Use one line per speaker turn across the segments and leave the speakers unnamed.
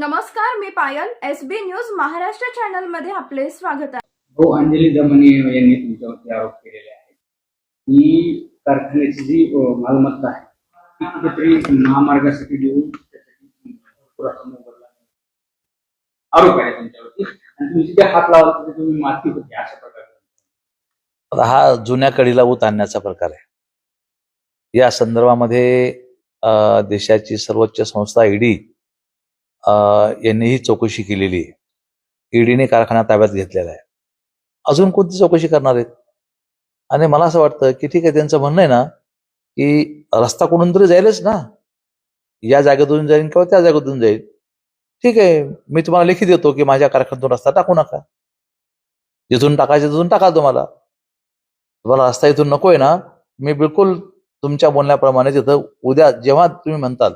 नमस्कार मी Payal S B news Maharashtra चॅनलमध्ये आपले स्वागत आहे.
हो अंजली दमनी यांनी तुमच्यावरती आरोप केलेले आहेत. की कारखान्याची जी मालमत्ता आहे ती कुठेतरी महामार्गासाठी देऊन त्यासाठी आरोप आहे त्यांच्यावरती आणि तुम्ही जिथे हात लावाल तिथे तुम्ही माती होती अशा प्रकारे.
हा जुन्या कडीला ऊत आणण्याचा प्रकार आहे. या संदर्भामध्ये देशाची सर्वोच्च संस्था ईडी यांनी ही चौकशी केलेली आहे. ईडीने कारखाना ताब्यात घेतलेला आहे. अजून कोणती चौकशी करणार आहेत? आणि मला असं वाटतं की ठीक आहे त्यांचं म्हणणं आहे ना की रस्ता कुठून तरी जाईलच ना. या जागेतून जाईल किंवा त्या जागेतून जाईल ठीक आहे मी तुम्हाला लेखी देतो की माझ्या कारखान्यातून रस्ता टाकू नका. जिथून टाकायचं तिथून टाका तुम्हाला. तुम्हाला रस्ता इथून नको आहे ना. मी बिलकुल तुमच्या बोलण्याप्रमाणे तिथं उद्या जेव्हा तुम्ही म्हणताल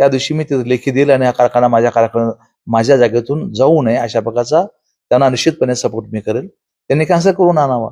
त्या दिवशी मी तिथे लेखी देईल आणि हा कारखाना माझ्या कारखाना माझ्या जागेतून जाऊ नये अशा प्रकारचा त्यांना निश्चितपणे सपोर्ट मी करेल. त्यांनी कॅन्सल करून आणावा.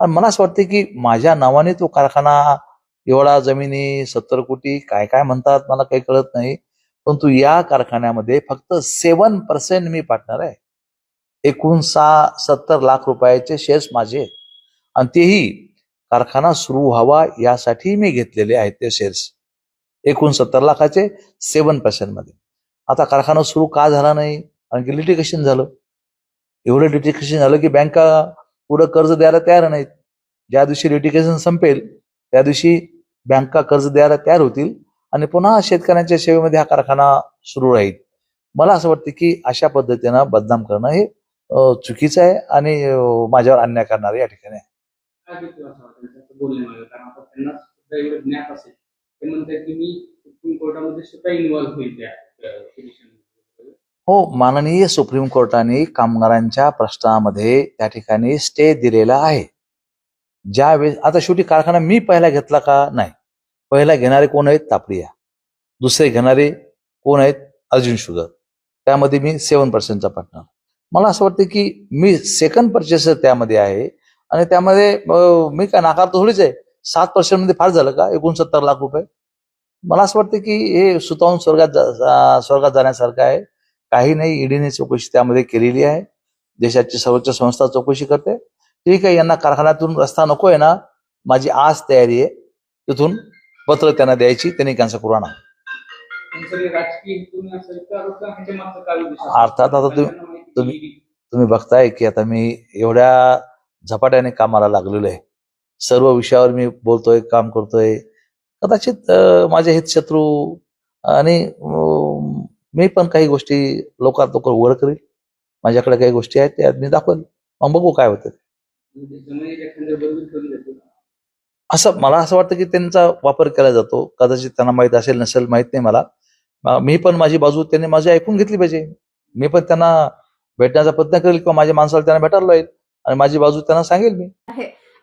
आणि मला असं वाटतं की माझ्या नावाने तो कारखाना एवढा जमिनी सत्तर कोटी काय काय म्हणतात मला काही कळत नाही. परंतु या कारखान्यामध्ये फक्त सेवन पर्सेंट मी पार्टनर आहे. एकूण सहा सत्तर लाख रुपयाचे शेअर्स माझे. आहेत आणि तेही कारखाना सुरू व्हावा यासाठी मी घेतलेले आहेत ते शेअर्स एकोणसत्तर लाखाचे सेवन पर्सेंटमध्ये. आता कारखाना सुरू का झाला नाही? आणखी लिटिगेशन झालं. एवढं लिटिगेशन झालं की बँका पुढं कर्ज द्यायला तयार नाहीत. ज्या दिवशी लिटिगेशन संपेल त्या दिवशी बँका कर्ज द्यायला तयार होतील आणि पुन्हा शेतकऱ्यांच्या सेवेमध्ये हा कारखाना सुरू राहील. मला असं वाटतं की अशा पद्धतीनं बदनाम करणं हे चुकीचं आहे आणि माझ्यावर अन्याय करणार या ठिकाणी आहे.
काय घेतलं असं वाटतं त्यांचं बोलण्यामध्ये कारण आता त्यांना सुद्धा एवढं ज्ञात असेल ते म्हणतात की मी सुप्रीम कोर्टामध्ये सुद्धा इन्व्हॉल्व्ह होईल त्या
हो माननीय सुप्रीम कोर्टाने कामगारांच्या प्रश्नामध्ये त्या ठिकाणी स्टे दिलेला आहे. ज्यावेळेस आता शेवटी कारखाना मी पहिला घेतला का? नाही. पहिला घेणारे कोण आहेत? तापडिया. दुसरे घेणारे कोण आहेत? अर्जुन शुगर. त्यामध्ये मी सेवन पर्सेंटचा पार्टनर मला असं वाटतं की मी सेकंड पर्चेस त्यामध्ये आहे आणि त्यामध्ये मी काय नाकारतो थोडीच आहे. सात पर्सेंटमध्ये फार झालं का? एकोणसत्तर लाख रुपये. मला असं वाटतं की हे सुतावून स्वर्गात स्वर्गात जाण्यासारखं आहे. काही नाही ईडीने चौकशी त्यामध्ये केलेली आहे. देशाची सर्वोच्च संस्था चौकशी करते. ठीक आहे यांना कारखान्यातून रस्ता नको आहे ना? माझी आज तयारी आहे. तिथून पत्र त्यांना द्यायची त्यांनी कॅन्सल करू आणा अर्थात आता तुम्ही- तुम्ही- तुम्ही बघताय की आता मी एवढ्या झपाट्याने कामाला लागलेलो आहे. सर्व विषयावर मी बोलतोय काम करतोय. कदाचित माझे हितशत्रू आणि मी पण काही गोष्टी लोकात लवकर उघड करेल. माझ्याकडे काही गोष्टी आहेत त्या मी दाखवेल. मग बघू काय होतं. असं मला असं वाटतं की त्यांचा वापर केला जातो. कदाचित त्यांना माहीत असेल नसेल माहीत नाही मला. मी पण माझी बाजू त्यांनी माझी ऐकून घेतली पाहिजे. मी पण त्यांना भेटण्याचा प्रयत्न करेल किंवा माझ्या माणसाला त्यांना भेटायला लावेल. आणि माझी बाजू त्यांना सांगेल मी.